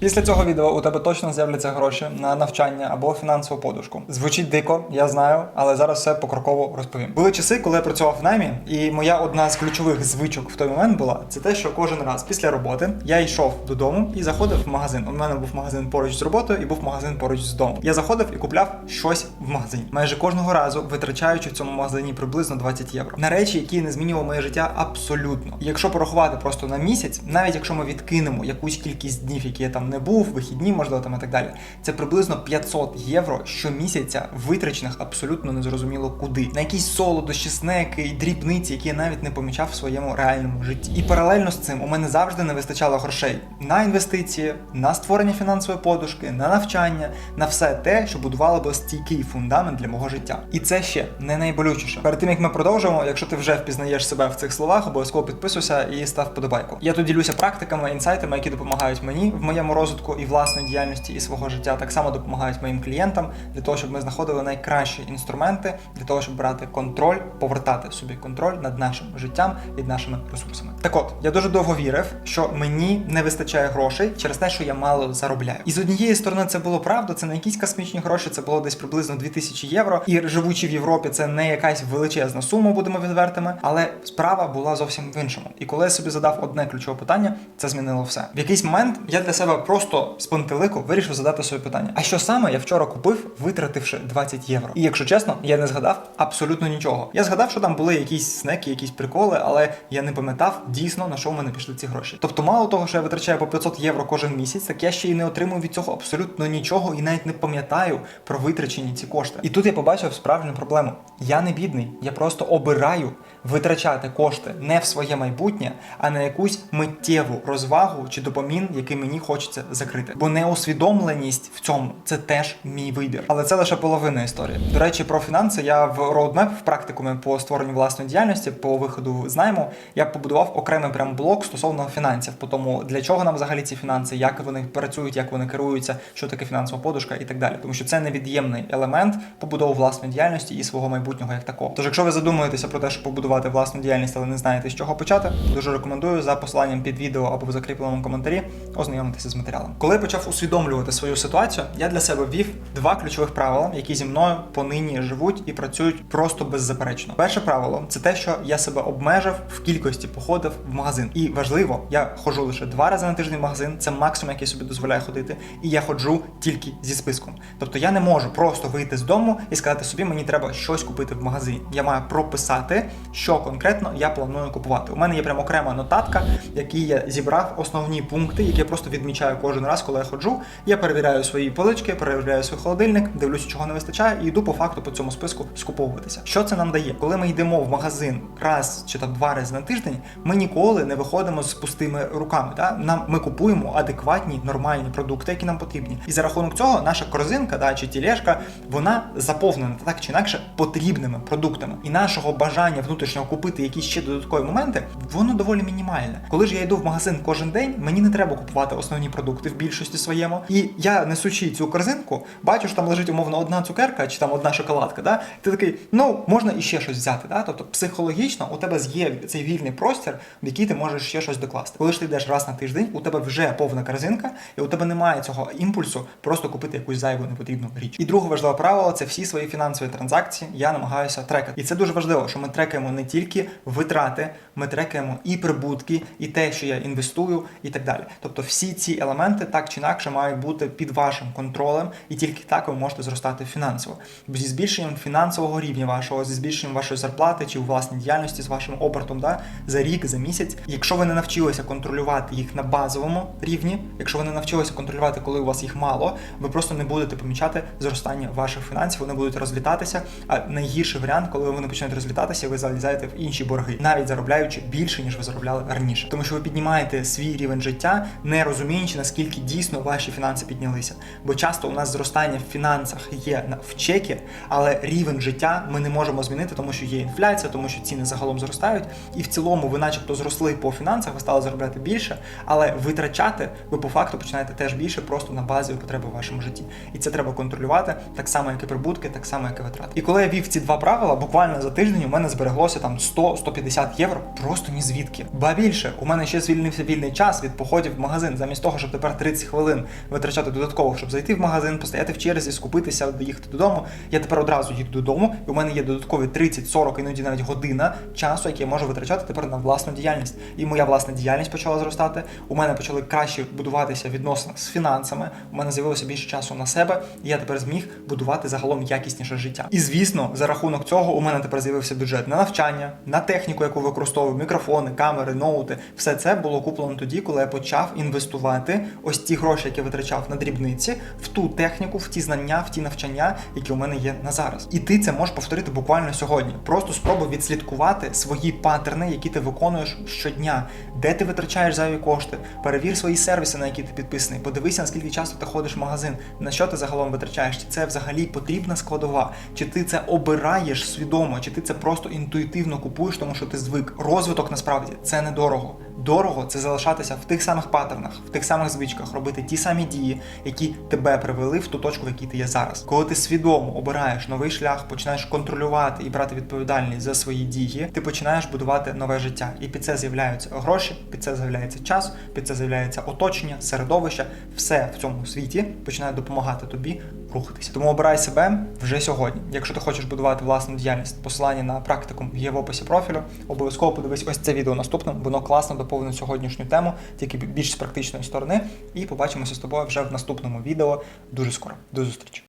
Після цього відео у тебе точно з'являться гроші на навчання або фінансову подушку. Звучить дико, я знаю, але зараз все покроково розповім. Були часи, коли я працював в наймі, і моя одна з ключових звичок в той момент була це те, що кожен раз після роботи я йшов додому і заходив в магазин. У мене був магазин поруч з роботою і був магазин поруч з домом. Я заходив і купляв щось в магазині. Майже кожного разу витрачаючи в цьому магазині приблизно 20 євро на речі, які не змінювали моє життя абсолютно. Якщо порахувати просто на місяць, навіть якщо ми відкинемо якусь кількість днів, які я там не був, вихідні, можливо, там і так далі, це приблизно 500 євро щомісяця витрачених абсолютно незрозуміло куди. На якісь солодощі, снеки і дрібниці, які я навіть не помічав в своєму реальному житті. І паралельно з цим у мене завжди не вистачало грошей на інвестиції, на створення фінансової подушки, на навчання, на все те, що будувало би стійкий фундамент для мого життя. І це ще не найболючіше. Перед тим як ми продовжимо, якщо ти вже впізнаєш себе в цих словах, обов'язково підписуйся і став подобайку. Я тут ділюся практиками, інсайтами, які допомагають мені в моєму розвитку і власної діяльності і свого життя. Так само допомагають моїм клієнтам для того, щоб ми знаходили найкращі інструменти для того, щоб брати контроль, повертати собі контроль над нашим життям і нашими ресурсами. Так от я дуже довго вірив, що мені не вистачає грошей через те, що я мало заробляю. І з однієї сторони це було правда, це не якісь космічні гроші, це було десь приблизно 2000 євро. І живучи в Європі, це не якась величезна сума, будемо відвертими, але справа була зовсім в іншому. І коли я собі задав одне ключове питання, це змінило все. В якийсь момент я для себе просто з пантелику вирішив задати собі питання: а що саме я вчора купив, витративши 20 євро? І якщо чесно, я не згадав абсолютно нічого. Я згадав, що там були якісь снеки, якісь приколи, але я не пам'ятав дійсно на що в мене пішли ці гроші. Тобто, мало того, що я витрачаю по 500 євро кожен місяць, так я ще й не отримую від цього абсолютно нічого і навіть не пам'ятаю про витрачені ці кошти. І тут я побачив справжню проблему. Я не бідний, я просто обираю витрачати кошти не в своє майбутнє, а на якусь миттєву розвагу чи допомін, який мені хочеться закрити. Бо неусвідомленість в цьому це теж мій вибір. Але це лише половина історії. До речі, про фінанси я в Roadmap, в практикумі по створенню власної діяльності, по виходу з найму, я побудував окремий прям блок стосовно фінансів, по тому для чого нам взагалі ці фінанси, як вони працюють, як вони керуються, що таке фінансова подушка і так далі. Тому що це невід'ємний елемент побудови власної діяльності і свого майбутнього як такого. Тож, якщо ви задумуєтеся про те, щоб побудувати власну діяльність, але не знаєте з чого почати, дуже рекомендую за посиланням під відео або в закріпленому коментарі ознайомитися з матеріалом. Коли я почав усвідомлювати свою ситуацію, я для себе ввів два ключових правила, які зі мною понині живуть і працюють просто беззаперечно. Перше правило це те, що я себе обмежив в кількості походів в магазин. І важливо, я ходжу лише два рази на тиждень в магазин, це максимум, який собі дозволяє ходити, і я ходжу тільки зі списком. Тобто я не можу просто вийти з дому і сказати собі, мені треба щось купити в магазині. Я маю прописати, що конкретно я планую купувати. У мене є прямо окрема нотатка, в якій я зібрав основні пункти, які я просто відмічаю кожен раз, коли я ходжу. Я перевіряю свої полички, перевіряю свій холодильник, дивлюся, чого не вистачає, і йду по факту по цьому списку скуповуватися. Що це нам дає? Коли ми йдемо в магазин раз чи там два рази на тиждень, ми ніколи не виходимо з пустими руками. Да? Нам ми купуємо адекватні нормальні продукти, які нам потрібні. І за рахунок цього наша корзинка да, чи тілешка, вона заповнена так чи інакше потрібними продуктами. І нашого бажання внутрішнього купити якісь ще додаткові моменти, воно доволі мінімальне. Коли ж я йду в магазин кожен день, мені не треба купувати основні продукти в більшості своєму. І я несучи цю корзинку, бачу, що там лежить умовно одна цукерка чи там одна шоколадка. Да? Ти такий, ну можна іще щось взяти. Да? Тобто психологічно у тебе є цей вільний простір, в який ти можеш ще щось докласти. Коли ж ти йдеш раз на тиждень, у тебе вже повна корзинка, і у тебе немає цього імпульсу просто купити якусь зайву непотрібну річ. І друге важливе правило це всі свої фінансові транзакції. Я намагаюся трекати. І це дуже важливо, що ми трекаємо не тільки витрати, ми трекаємо і прибутки, і те, що я інвестую, і так далі. Тобто, всі ці елементи так чи інакше мають бути під вашим контролем, і тільки так ви можете зростати фінансово. Бо зі збільшенням фінансового рівня вашого, зі збільшенням вашої зарплати чи у власній діяльності з вашим обертом, да, за рік, за місяць, якщо ви не навчилися контролювати їх на базовому рівні, якщо ви не навчилися контролювати, коли у вас їх мало, ви просто не будете помічати зростання ваших фінансів, вони будуть розлітатися. А найгірший варіант, коли вони почнуть розлітатися, ви залізаєте в інші борги, навіть заробляючи більше ніж ви заробляли раніше, тому що ви піднімаєте свій рівень життя, не розуміючи наскільки дійсно ваші фінанси піднялися. Бо часто у нас зростання в фінансах є в чекі, але рівень життя ми не можемо змінити, тому що є інфляція, тому що ціни загалом зростають, і в цілому ви, начебто зросли по фінансах, ви стали заробляти більше, але витрачати ви по факту починаєте теж більше просто на базові потреби в вашому житті. І це треба контролювати так само, як і прибутки, так само, як і витрати. І коли я вів ці два правила, буквально за тиждень у мене збереглося там 100-150 євро просто ні звідки. Ба більше, у мене ще звільнився вільний час від походів в магазин, замість того, щоб тепер 30 хвилин витрачати додатково, щоб зайти в магазин, постояти в черзі, скупитися, доїхати додому. Я тепер одразу їду додому, і у мене є додаткові 30-40, іноді навіть година часу, який я можу витрачати тепер на власну діяльність. І моя власна діяльність почала зростати. У мене почали краще будуватися відносини з фінансами. У мене з'явилося більше часу на себе, і я тепер зміг будувати загалом якісніше життя. І звісно, за рахунок цього у мене тепер з'явився бюджет на навчання, на техніку, яку використовую, мікрофони, камери, ноути. Все це було куплено тоді, коли я почав інвестувати ось ті гроші, які витрачав на дрібниці, в ту техніку, в ті знання, в ті навчання, які у мене є на зараз. І ти це можеш повторити буквально сьогодні. Просто спробуй відслідкувати свої паттерни, які ти виконуєш щодня, де ти витрачаєш зайві кошти. Перевір свої сервіси, на які ти підписаний. Подивися, наскільки часто ти ходиш в магазин, на що ти загалом витрачаєш. Чи це взагалі потрібна складова? Чи ти це обираєш свідомо, чи ти це просто інтуїтивно купуєш, тому що ти звик. Розвиток насправді це недорого. Дорого це залишатися в тих самих паттернах, в тих самих звичках, робити ті самі дії, які тебе привели в ту точку, в якій ти є зараз. Коли ти свідомо обираєш новий шлях, починаєш контролювати і брати відповідальність за свої дії, ти починаєш будувати нове життя. І під це з'являються гроші, під це з'являється час, під це з'являється оточення, середовище. Все в цьому світі починає допомагати тобі рухатися. Тому обирай себе вже сьогодні. Якщо ти хочеш будувати власну діяльність, посилання на практикум є в описі профілю. Обов'язково подивись ось це відео наступним. Воно класно доповнить сьогоднішню тему, тільки більш з практичної сторони. І побачимося з тобою вже в наступному відео дуже скоро. До зустрічі!